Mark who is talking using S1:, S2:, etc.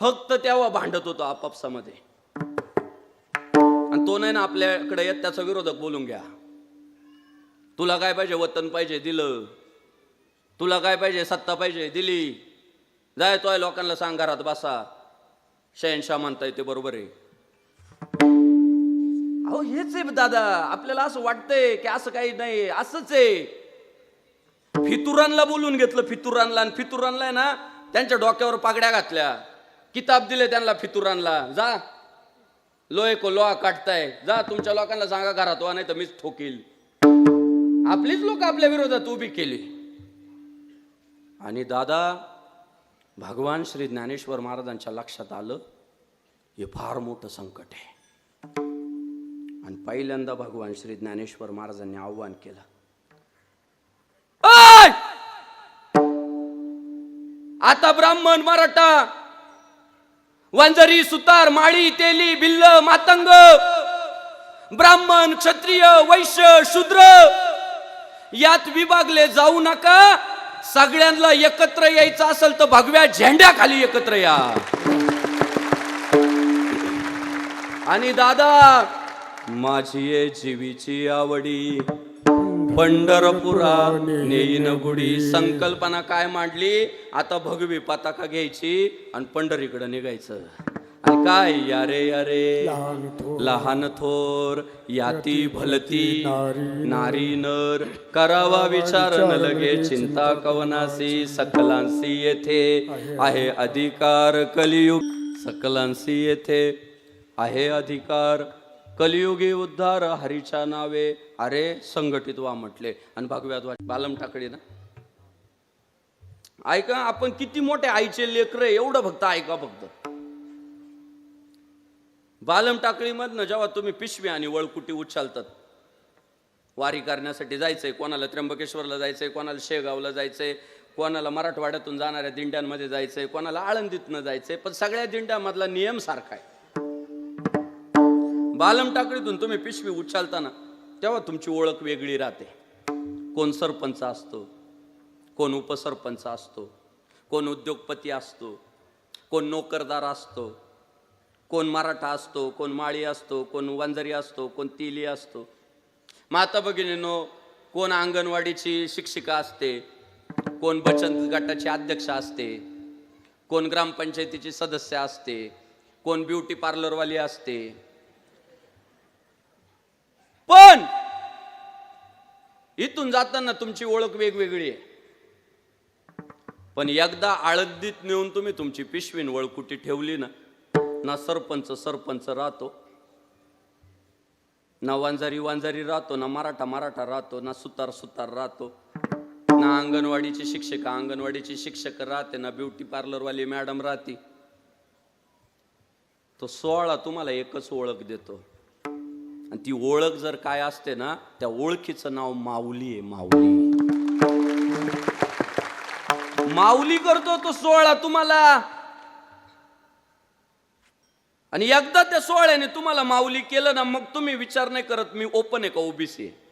S1: फक्त तेव्हा भांडत होतो आपापसामध्ये. आणि तो नाही ना आपल्याकडे येत त्याचा विरोधक बोलून घ्या. तुला काय पाहिजे वतन पाहिजे दिलं? तुला काय पाहिजे सत्ता पाहिजे दिली? जाय तोय लोकांना सांग घरात बसा. शहनशाह म्हणताय ते बरोबर आहे. अहो हेच आहे दादा आपल्याला असं वाटतंय की असं काही नाही असंच आहे. फितुरांना बोलून घेतलं फितुरांना आणि फितुरांना आहे ना त्यांच्या डोक्यावर पागड्या घातल्या. किताब दिले त्यांना फितुरांना. जा. लोहे को लोहा काटताय. जा तुमच्या लोकांना सांगा घरात वा नाही तर मीच ठोकील. आपलीच लोक आपल्या विरोधात उभी केली. आणि दादा भगवान श्री ज्ञानेश्वर महाराजांच्या लक्षात आलं हे फार मोठं संकट आहे. आणि पहिल्यांदा भगवान श्री ज्ञानेश्वर महाराजांनी आव्हान केलं. आता ब्राह्मण मराठा! वंजरी सुतार माळी तेली बिल्ल मातंग ब्राह्मण क्षत्रिय वैश्य शूद्र यात विभागले जाऊ नका. सगळ्यांना एकत्र यायचं असेल तर भगव्या झेंड्याखाली एकत्र या. आणि दादा माझी जीवीची आवडी. पंढरपुरा नेईन गुढी. संकल्पना काय मांडली? आता भगवी पताका घ्यायची आणि पंढरीकडे निघायचं. आणि काय? यारे यारे. लहान थोर. याती भलती नारी नर. करावा विचार न लगे चिंता कवनासी सकलांसी येथे आहे अधिकार. कलियुग. सकलांसी येथे आहे अधिकार. कलियुगी उद्धार हरीच्या नावे अरे संघटित वा म्हटले. आणि भगव्यात वा बालम टाकडी ना? ऐका आपण किती मोठे आईचे लेकर एवढं फक्त ऐका फक्त. बालम टाकळीमधनं जेव्हा तुम्ही पिशवी आणि वळकुटी उचलतात वारी करण्यासाठी जायचंय कोणाला त्र्यंबकेश्वरला जायचंय कोणाला शेगावला जायचंय कोणाला मराठवाड्यातून जाणाऱ्या दिंड्यांमध्ये जायचंय कोणाला आळंदीतनं जायचंय पण सगळ्या दिंड्यामधला नियम सारखा आहे. बालम टाकडीतून तुम्ही पिशवी उचलताना तेव्हा तुमची ओळख वेगळी राहते. कोण सरपंच असतो कोण उपसरपंच असतो कोण उद्योगपती असतो कोण नोकरदार असतो कोण मराठा असतो कोण माळी असतो कोण वंजारी असतो कोण तिली असतो. माता भगिनीनो कोण अंगणवाडीची शिक्षिका असते कोण बचत गटाची अध्यक्ष असते कोण ग्रामपंचायतीची सदस्य असते कोण ब्युटी पार्लरवाली असते पण इथून जाताना तुमची ओळख वेगवेगळी आहे. पण एकदा आळदीत नेऊन तुम्ही तुमची पिशवीन वळकुटी ठेवली ना ना सरपंच सरपंच राहतो. ना वांजारी वांजारी राहतो ना मराठा मराठा राहतो ना सुतार सुतार राहतो. ना अंगणवाडीची शिक्षिका अंगणवाडीची शिक्षक राहते ना ब्युटी पार्लरवाली मॅडम राहते. तो सोहळा तुम्हाला एकच ओळख देतो. आणि ती ओळख जर काय असते ना त्या ओळखीचं नाव माऊली आहे माऊली. माऊली करतो तो सोहळा तुम्हाला. आणि एकदा त्या सोहळ्याने तुम्हाला माऊली केलं ना मग तुम्ही विचार नाही करत मी ओपन आहे का ओबीसी आहे?